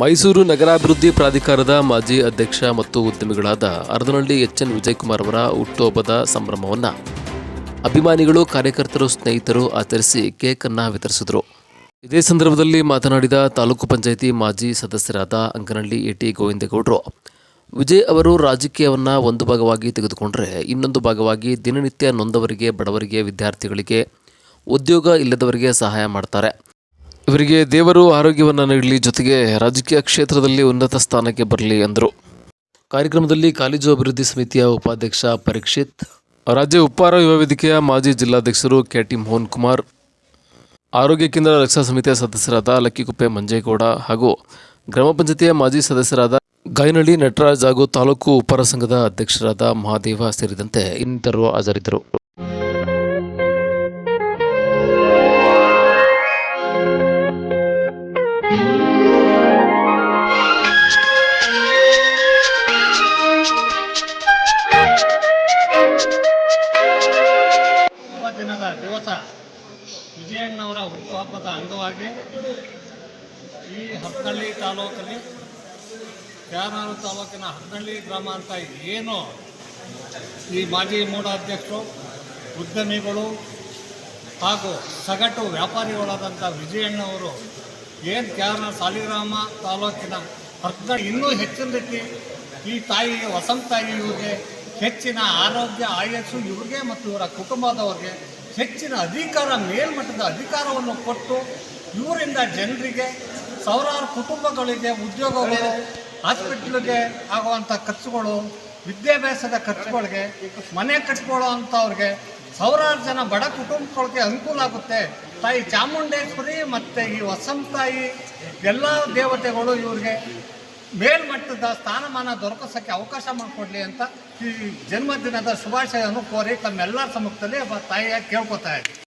ಮೈಸೂರು ನಗರಾಭಿವೃದ್ಧಿ ಪ್ರಾಧಿಕಾರದ ಮಾಜಿ ಅಧ್ಯಕ್ಷ ಮತ್ತು ಉದ್ಯಮಿಗಳಾದ ಅರದನಹಳ್ಳಿ ಎಚ್ ಎನ್ ವಿಜಯಕುಮಾರ್ ಅವರ ಹುಟ್ಟುಹಬ್ಬದ ಸಂಭ್ರಮವನ್ನು ಅಭಿಮಾನಿಗಳು, ಕಾರ್ಯಕರ್ತರು, ಸ್ನೇಹಿತರು ಆಚರಿಸಿ ಕೇಕ್ ಅನ್ನ ವಿತರಿಸಿದರು. ಇದೇ ಸಂದರ್ಭದಲ್ಲಿ ಮಾತನಾಡಿದ ತಾಲೂಕು ಪಂಚಾಯಿತಿ ಮಾಜಿ ಸದಸ್ಯರಾದ ಅಂಕನಹಳ್ಳಿ ಎಟಿ ಗೋವಿಂದೇಗೌಡರು, ವಿಜಯ್ ಅವರು ರಾಜಕೀಯವನ್ನು ಒಂದು ಭಾಗವಾಗಿ ತೆಗೆದುಕೊಂಡರೆ ಇನ್ನೊಂದು ಭಾಗವಾಗಿ ದಿನನಿತ್ಯ ನೊಂದವರಿಗೆ, ಬಡವರಿಗೆ, ವಿದ್ಯಾರ್ಥಿಗಳಿಗೆ ಉದ್ಯೋಗ ಇಲ್ಲದವರಿಗೆ ಸಹಾಯ ಮಾಡ್ತಾರೆ. ಇವರಿಗೆ ದೇವರು ಆರೋಗ್ಯವನ್ನು ನೀಡಲಿ, ಜೊತೆಗೆ ರಾಜಕೀಯ ಕ್ಷೇತ್ರದಲ್ಲಿ ಉನ್ನತ ಸ್ಥಾನಕ್ಕೆ ಬರಲಿ ಎಂದರು ಕಾರ್ಯಕ್ರಮದಲ್ಲಿ ಕಾಲೇಜು ಅಭಿವೃದ್ಧಿ ಸಮಿತಿಯ ಉಪಾಧ್ಯಕ್ಷ ಪರೀಕ್ಷಿತ್, ರಾಜ್ಯ ಉಪ್ಪಾರ ಯುವ ವೇದಿಕೆಯ ಮಾಜಿ ಜಿಲ್ಲಾಧ್ಯಕ್ಷರು ಕೆಟಿ ಮೋಹನ್ ಕುಮಾರ್ ಆರೋಗ್ಯ ಕೇಂದ್ರ ರಕ್ಷಾ ಸಮಿತಿಯ ಸದಸ್ಯರಾದ ಲಕ್ಕಿಕುಪ್ಪೆ ಮಂಜೇಗೌಡ ಹಾಗೂ ಗ್ರಾಮ ಪಂಚಾಯತಿಯ ಮಾಜಿ ಸದಸ್ಯರಾದ ಗಾಯನಹಳ್ಳಿ ನಟರಾಜ್ ಹಾಗೂ ತಾಲೂಕು ಉಪ್ಪಾರ ಸಂಘದ ಅಧ್ಯಕ್ಷರಾದ ಮಹಾದೇವ ಸೇರಿದಂತೆ ಇನ್ನಿತರರು ಹಾಜರಿದ್ದರು. ದಿವಸ ವಿಜಯಣ್ಣವರ ಹುಟ್ಟುಹಬ್ಬದ ಅಂಗವಾಗಿ ಈ ಹಬ್ಬಳ್ಳಿ ತಾಲೂಕಲ್ಲಿ ಕ್ಯಾರನಾಡು ತಾಲೂಕಿನ ಹಬ್ಬಳ್ಳಿ ಗ್ರಾಮ ಅಂತ ಏನು ಈ ಮಾಜಿ ಮೂಢಾಧ್ಯಕ್ಷರು ಉದ್ಯಮಿಗಳು ಹಾಗೂ ಸಗಟು ವ್ಯಾಪಾರಿಗಳಾದಂಥ ವಿಜಯಣ್ಣವರು ಏನು ಕ್ಯಾರನ ಸಾಲಿಗ್ರಾಮ ತಾಲೂಕಿನ ಹತ್ತನ ಇನ್ನೂ ಹೆಚ್ಚಿನ ರೀತಿ ಈ ತಾಯಿಗೆ, ವಸಂತ ತಾಯಿ ಇವ್ರಿಗೆ ಹೆಚ್ಚಿನ ಆರೋಗ್ಯ, ಆಯಸ್ಸು ಇವ್ರಿಗೆ ಮತ್ತು ಇವರ ಕುಟುಂಬದವ್ರಿಗೆ ಹೆಚ್ಚಿನ ಅಧಿಕಾರ, ಮೇಲ್ಮಟ್ಟದ ಅಧಿಕಾರವನ್ನು ಕೊಟ್ಟು ಇವರಿಂದ ಜನರಿಗೆ ಸಾವಿರಾರು ಕುಟುಂಬಗಳಿಗೆ ಉದ್ಯೋಗಗಳು ಹಾಸ್ಪಿಟ್ಲಿಗೆ ಆಗುವಂಥ ಖರ್ಚುಗಳು, ವಿದ್ಯಾಭ್ಯಾಸದ ಖರ್ಚುಗಳಿಗೆ, ಮನೆ ಕಟ್ಕೊಳ್ಳೋ ಅಂಥವ್ರಿಗೆ ಸಾವಿರಾರು ಜನ ಬಡ ಕುಟುಂಬಗಳಿಗೆ ಅನುಕೂಲ ಆಗುತ್ತೆ. ತಾಯಿ ಚಾಮುಂಡೇಶ್ವರಿ ಮತ್ತು ಈ ವಸಂತಾಯಿ ಎಲ್ಲ ದೇವತೆಗಳು ಇವ್ರಿಗೆ ಮೇಲ್ಮಟ್ಟದ ಸ್ಥಾನಮಾನ ದೊರಕಿಸೋಕ್ಕೆ ಅವಕಾಶ ಮಾಡಿಕೊಡ್ಲಿ ಅಂತ ಈ ಜನ್ಮದಿನದ ಶುಭಾಶಯವನ್ನು ಕೋರಿ ತಮ್ಮೆಲ್ಲರ ಸಮ್ಮುಖದಲ್ಲಿ ತಾಯಿಯಾಗಿ ಕೇಳ್ಕೊತಾ ಇದ್ದೀನಿ.